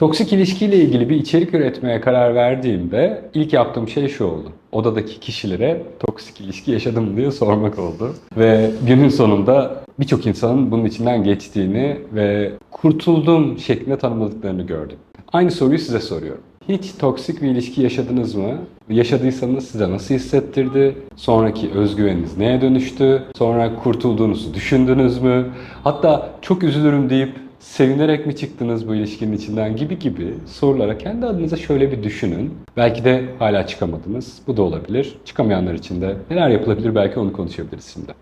Toksik ilişkiyle ilgili bir içerik üretmeye karar verdiğimde ilk yaptığım şey şu oldu. Odadaki kişilere toksik ilişki yaşadım diye sormak oldu. Ve günün sonunda birçok insanın bunun içinden geçtiğini ve kurtuldum şeklinde tanımladıklarını gördüm. Aynı soruyu size soruyorum. Hiç toksik bir ilişki yaşadınız mı? Yaşadıysanız size nasıl hissettirdi? Sonraki özgüveniniz neye dönüştü? Sonra kurtulduğunuzu düşündünüz mü? Hatta çok üzülürüm deyip sevinerek mi çıktınız bu ilişkinin içinden gibi gibi sorulara kendi adınıza şöyle bir düşünün. Belki de hala çıkamadınız. Bu da olabilir. Çıkamayanlar için de neler yapılabilir belki onu konuşabiliriz şimdi.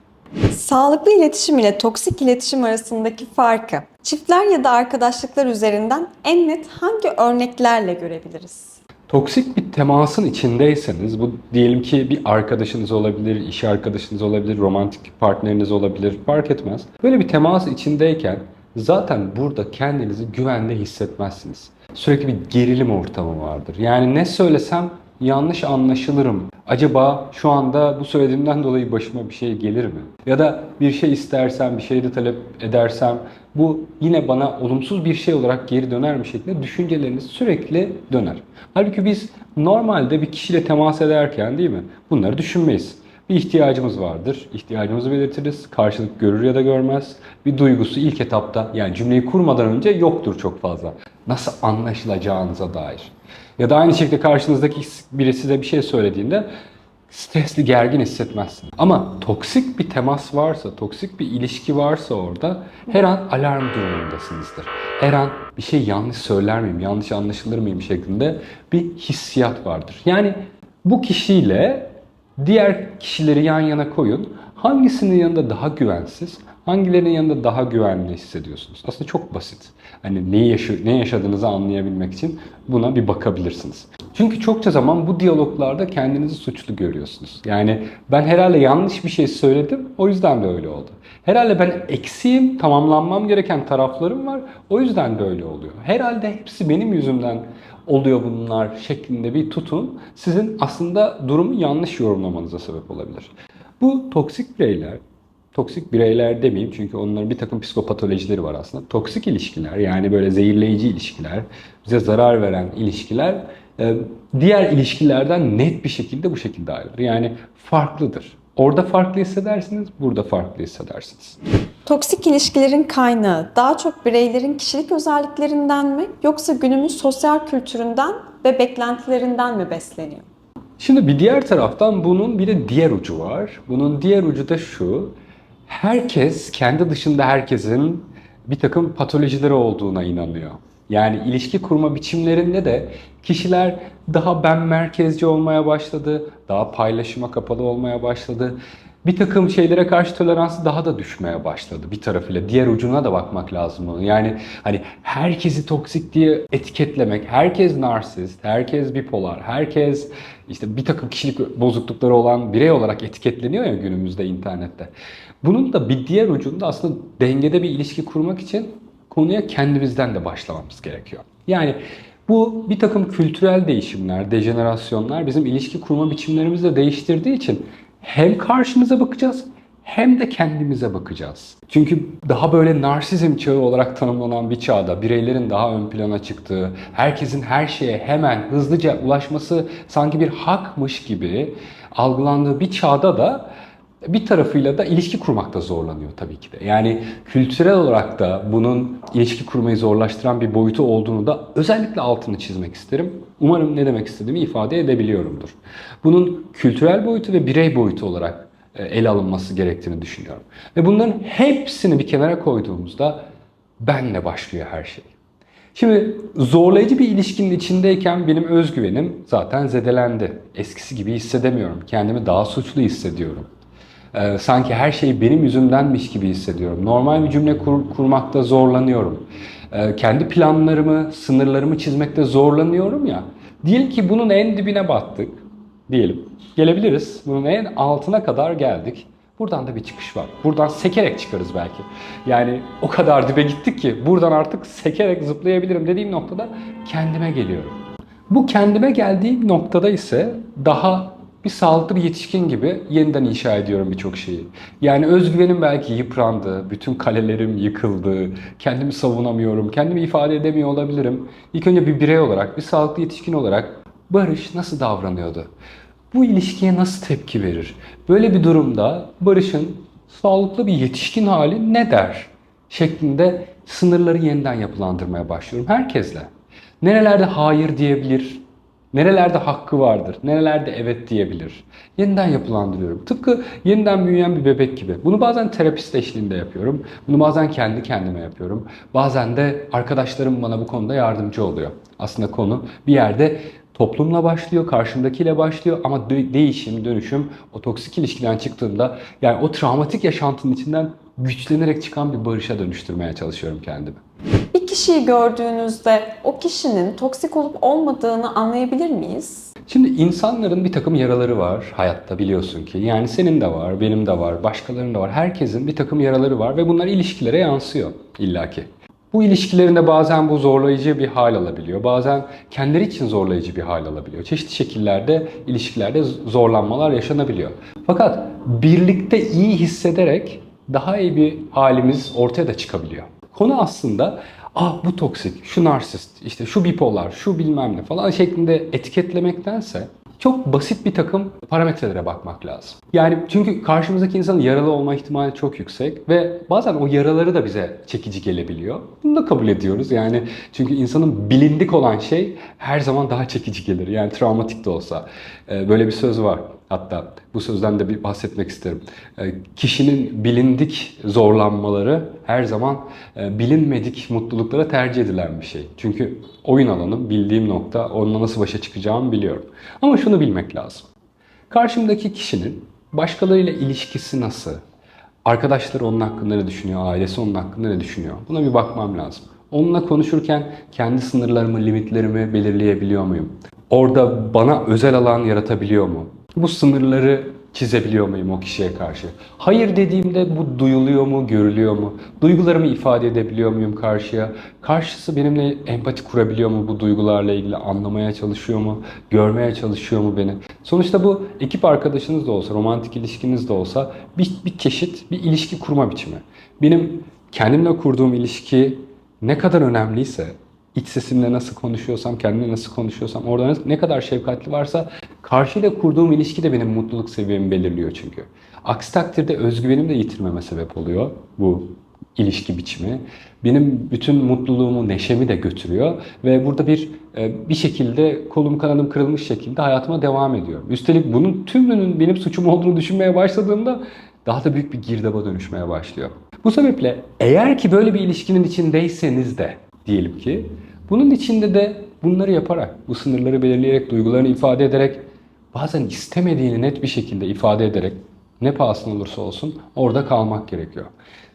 Sağlıklı iletişim ile toksik iletişim arasındaki farkı çiftler ya da arkadaşlıklar üzerinden en net hangi örneklerle görebiliriz? Toksik bir temasın içindeyseniz bu diyelim ki bir arkadaşınız olabilir, iş arkadaşınız olabilir, romantik partneriniz olabilir fark etmez. Böyle bir temas içindeyken zaten burada kendinizi güvende hissetmezsiniz. Sürekli bir gerilim ortamı vardır. Yani ne söylesem yanlış anlaşılırım. Acaba şu anda bu söylediğimden dolayı başıma bir şey gelir mi? Ya da bir şey istersem, bir şey de talep edersem bu yine bana olumsuz bir şey olarak geri döner mi şeklinde düşünceleriniz sürekli döner. Halbuki biz normalde bir kişiyle temas ederken değil mi bunları düşünmeyiz. Bir ihtiyacımız vardır. İhtiyacımızı belirtiriz. Karşılık görür ya da görmez. Bir duygusu ilk etapta yani cümleyi kurmadan önce yoktur çok fazla. Nasıl anlaşılacağınıza dair. Ya da aynı şekilde karşınızdaki biri size bir şey söylediğinde stresli, gergin hissetmezsin. Ama toksik bir temas varsa, toksik bir ilişki varsa orada her an alarm durumundasınızdır. Her an bir şey yanlış söyler miyim, yanlış anlaşılır mıyım şeklinde bir hissiyat vardır. Yani bu kişiyle diğer kişileri yan yana koyun. Hangisinin yanında daha güvensiz, hangilerinin yanında daha güvenli hissediyorsunuz? Aslında çok basit. Hani neyi yaşa- ne yaşadığınızı anlayabilmek için buna bir bakabilirsiniz. Çünkü çokça zaman bu diyaloglarda kendinizi suçlu görüyorsunuz. Yani ben herhalde yanlış bir şey söyledim, o yüzden de öyle oldu. Herhalde ben eksiğim, tamamlanmam gereken taraflarım var, o yüzden de öyle oluyor. Herhalde hepsi benim yüzümden oluyor bunlar şeklinde bir tutun sizin aslında durumu yanlış yorumlamanıza sebep olabilir. Bu toksik bireyler, toksik bireyler demeyeyim çünkü onların bir takım psikopatolojileri var aslında. Toksik ilişkiler yani böyle zehirleyici ilişkiler, bize zarar veren ilişkiler diğer ilişkilerden net bir şekilde bu şekilde ayrılır. Yani farklıdır. Orada farklı hissedersiniz, burada farklı hissedersiniz. Toksik ilişkilerin kaynağı daha çok bireylerin kişilik özelliklerinden mi yoksa günümüz sosyal kültüründen ve beklentilerinden mi besleniyor? Şimdi bir diğer taraftan bunun bir de diğer ucu var. Bunun diğer ucu da şu. Herkes kendi dışında herkesin bir takım patolojileri olduğuna inanıyor. Yani ilişki kurma biçimlerinde de kişiler daha ben merkezci olmaya başladı, daha paylaşıma kapalı olmaya başladı. Bir takım şeylere karşı toleransı daha da düşmeye başladı bir tarafıyla. Diğer ucuna da bakmak lazım bunun. Yani hani herkesi toksik diye etiketlemek, herkes narsist, herkes bipolar, herkes işte bir takım kişilik bozuklukları olan birey olarak etiketleniyor ya günümüzde internette. Bunun da bir diğer ucunda aslında dengede bir ilişki kurmak için konuya kendimizden de başlamamız gerekiyor. Yani bu bir takım kültürel değişimler, dejenerasyonlar bizim ilişki kurma biçimlerimizi de değiştirdiği için hem karşımıza bakacağız hem de kendimize bakacağız. Çünkü daha böyle narsizm çağı olarak tanımlanan bir çağda bireylerin daha ön plana çıktığı, herkesin her şeye hemen hızlıca ulaşması sanki bir hakmış gibi algılandığı bir çağda da bir tarafıyla da ilişki kurmakta zorlanıyor tabii ki de. Yani kültürel olarak da bunun ilişki kurmayı zorlaştıran bir boyutu olduğunu da özellikle altını çizmek isterim. Umarım ne demek istediğimi ifade edebiliyorumdur. Bunun kültürel boyutu ve birey boyutu olarak e, ele alınması gerektiğini düşünüyorum. Ve bunların hepsini bir kenara koyduğumuzda benle başlıyor her şey. Şimdi zorlayıcı bir ilişkinin içindeyken benim özgüvenim zaten zedelendi. Eskisi gibi hissedemiyorum. Kendimi daha suçlu hissediyorum. Ee, sanki her şey benim yüzümdenmiş gibi hissediyorum. Normal bir cümle kur- kurmakta zorlanıyorum. Ee, kendi planlarımı, sınırlarımı çizmekte zorlanıyorum ya. Diyelim ki bunun en dibine battık. Diyelim. Gelebiliriz. Bunun en altına kadar geldik. Buradan da bir çıkış var. Buradan sekerek çıkarız belki. Yani o kadar dibe gittik ki buradan artık sekerek zıplayabilirim dediğim noktada kendime geliyorum. Bu kendime geldiğim noktada ise daha bir sağlıklı bir yetişkin gibi yeniden inşa ediyorum birçok şeyi. Yani özgüvenim belki yıprandı, bütün kalelerim yıkıldı, kendimi savunamıyorum, kendimi ifade edemiyor olabilirim. İlk önce bir birey olarak, bir sağlıklı yetişkin olarak Barış nasıl davranıyordu? Bu ilişkiye nasıl tepki verir? Böyle bir durumda Barış'ın sağlıklı bir yetişkin hali ne der? Şeklinde sınırları yeniden yapılandırmaya başlıyorum herkesle. Nerelerde hayır diyebilir, nerelerde hakkı vardır, nerelerde evet diyebilir. Yeniden yapılandırıyorum. Tıpkı yeniden büyüyen bir bebek gibi. Bunu bazen terapist eşliğinde yapıyorum. Bunu bazen kendi kendime yapıyorum. Bazen de arkadaşlarım bana bu konuda yardımcı oluyor. Aslında konu bir yerde toplumla başlıyor, karşımdakiyle başlıyor ama değişim, dönüşüm o toksik ilişkiden çıktığımda yani o travmatik yaşantının içinden güçlenerek çıkan bir barışa dönüştürmeye çalışıyorum kendimi. Kişiyi gördüğünüzde o kişinin toksik olup olmadığını anlayabilir miyiz? Şimdi insanların bir takım yaraları var hayatta biliyorsun ki. Yani senin de var, benim de var, başkalarının da var. Herkesin bir takım yaraları var ve bunlar ilişkilere yansıyor illaki. Bu ilişkilerinde bazen bu zorlayıcı bir hal alabiliyor. Bazen kendileri için zorlayıcı bir hal alabiliyor. Çeşitli şekillerde ilişkilerde zorlanmalar yaşanabiliyor. Fakat birlikte iyi hissederek daha iyi bir halimiz ortaya da çıkabiliyor. Konu aslında ah bu toksik, şu narsist, işte şu bipolar, şu bilmem ne falan şeklinde etiketlemektense çok basit bir takım parametrelere bakmak lazım. Yani çünkü karşımızdaki insanın yaralı olma ihtimali çok yüksek ve bazen o yaraları da bize çekici gelebiliyor. Bunu da kabul ediyoruz. Yani çünkü insanın bilindik olan şey her zaman daha çekici gelir. Yani travmatik de olsa. Ee, Böyle bir söz var. Hatta bu sözden de bir bahsetmek isterim. Ee, Kişinin bilindik zorlanmaları her zaman e, bilinmedik mutluluklara tercih edilen bir şey. Çünkü oyun alanım, bildiğim nokta, onunla nasıl başa çıkacağımı biliyorum. Ama şunu bilmek lazım. Karşımdaki kişinin başkalarıyla ilişkisi nasıl? Arkadaşları onun hakkında ne düşünüyor? Ailesi onun hakkında ne düşünüyor? Buna bir bakmam lazım. Onunla konuşurken kendi sınırlarımı, limitlerimi belirleyebiliyor muyum? Orada bana özel alan yaratabiliyor mu? Bu sınırları çizebiliyor muyum o kişiye karşı? Hayır dediğimde bu duyuluyor mu, görülüyor mu? Duygularımı ifade edebiliyor muyum karşıya? Karşısı benimle empati kurabiliyor mu bu duygularla ilgili? Anlamaya çalışıyor mu? Görmeye çalışıyor mu beni? Sonuçta bu ekip arkadaşınız da olsa, romantik ilişkiniz de olsa bir, bir çeşit bir ilişki kurma biçimi. Benim kendimle kurduğum ilişki ne kadar önemliyse, iç sesimle nasıl konuşuyorsam, kendimle nasıl konuşuyorsam, orada ne kadar şefkatli varsa karşıyla kurduğum ilişki de benim mutluluk seviyemi belirliyor çünkü. Aksi takdirde özgüvenim de yitirmeme sebep oluyor bu ilişki biçimi. Benim bütün mutluluğumu, neşemi de götürüyor ve burada bir e, bir şekilde kolum kanadım kırılmış şekilde hayatıma devam ediyorum. Üstelik bunun tümünün benim suçum olduğunu düşünmeye başladığımda daha da büyük bir girdaba dönüşmeye başlıyor. Bu sebeple eğer ki böyle bir ilişkinin içindeyseniz de diyelim ki bunun içinde de bunları yaparak, bu sınırları belirleyerek, duygularını ifade ederek, bazen istemediğini net bir şekilde ifade ederek ne pahasına olursa olsun orada kalmak gerekiyor.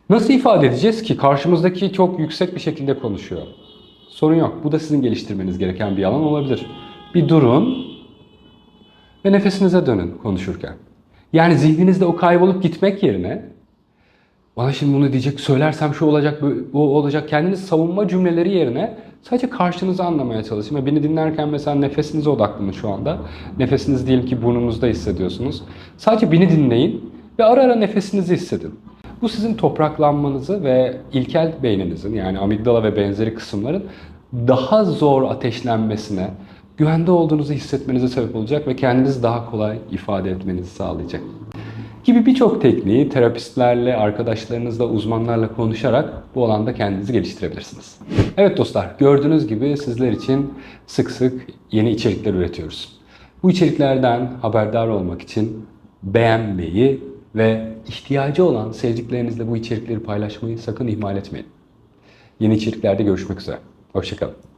Nasıl ifade edeceğiz ki karşımızdaki çok yüksek bir şekilde konuşuyor? Sorun yok. Bu da sizin geliştirmeniz gereken bir alan olabilir. Bir durun ve nefesinize dönün konuşurken. Yani zihninizde o kaybolup gitmek yerine bana şimdi bunu diyecek, söylersem şu olacak, bu olacak. Kendiniz savunma cümleleri yerine sadece karşınızı anlamaya çalışın. Ve beni dinlerken mesela nefesinize odaklanın şu anda. Nefesiniz diyelim ki burnunuzda hissediyorsunuz. Sadece beni dinleyin ve ara ara nefesinizi hissedin. Bu sizin topraklanmanızı ve ilkel beyninizin yani amigdala ve benzeri kısımların daha zor ateşlenmesine, güvende olduğunuzu hissetmenize sebep olacak ve kendinizi daha kolay ifade etmenizi sağlayacak gibi birçok tekniği terapistlerle, arkadaşlarınızla, uzmanlarla konuşarak bu alanda kendinizi geliştirebilirsiniz. Evet dostlar, gördüğünüz gibi sizler için sık sık yeni içerikler üretiyoruz. Bu içeriklerden haberdar olmak için beğenmeyi ve ihtiyacı olan sevdiklerinizle bu içerikleri paylaşmayı sakın ihmal etmeyin. Yeni içeriklerde görüşmek üzere. Hoşçakalın.